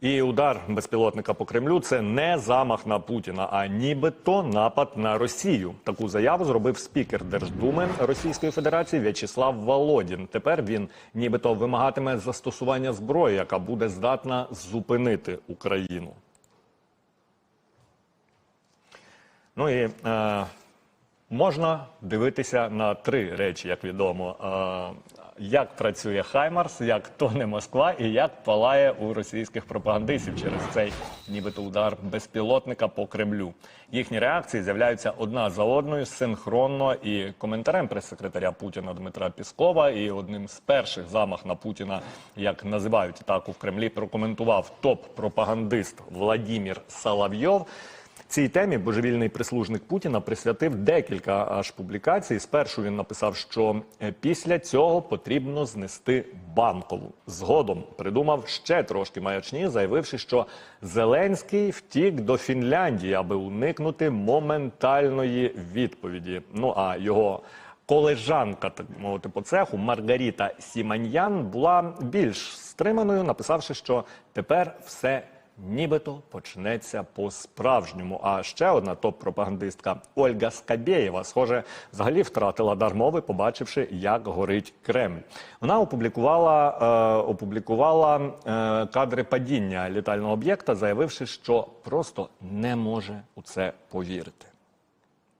І удар безпілотника по Кремлю це не замах на Путіна, а нібито напад на Росію. Таку заяву зробив спікер Держдуми Російської Федерації В'ячеслав Володін. Тепер він нібито вимагатиме застосування зброї, яка буде здатна зупинити Україну. Ну і е, можна дивитися на три речі, як відомо. Е, як працює Хаймарс, як тоне Москва і як палає у російських пропагандистів через цей нібито удар безпілотника по Кремлю. Їхні реакції з'являються одна за одною синхронно і коментарем прес-секретаря Путіна Дмитра Піскова. І одним з перших замах на Путіна, як називають атаку в Кремлі, прокоментував топ-пропагандист Владімір Соловйов. Цій темі божевільний прислужник Путіна присвятив декілька аж публікацій. Спершу він написав, що е, після цього потрібно знести банкову. Згодом придумав ще трошки маячні, заявивши, що Зеленський втік до Фінляндії, аби уникнути моментальної відповіді. Ну а його колежанка, так мовити, по цеху Маргаріта Сіманьян була більш стриманою, написавши, що тепер все нібито почнеться по-справжньому. А ще одна топ-пропагандистка Ольга Скабєєва, схоже, взагалі втратила дар мови, побачивши, як горить Кремль. Вона опублікувала, е, опублікувала е, кадри падіння літального об'єкта, заявивши, що просто не може у це повірити.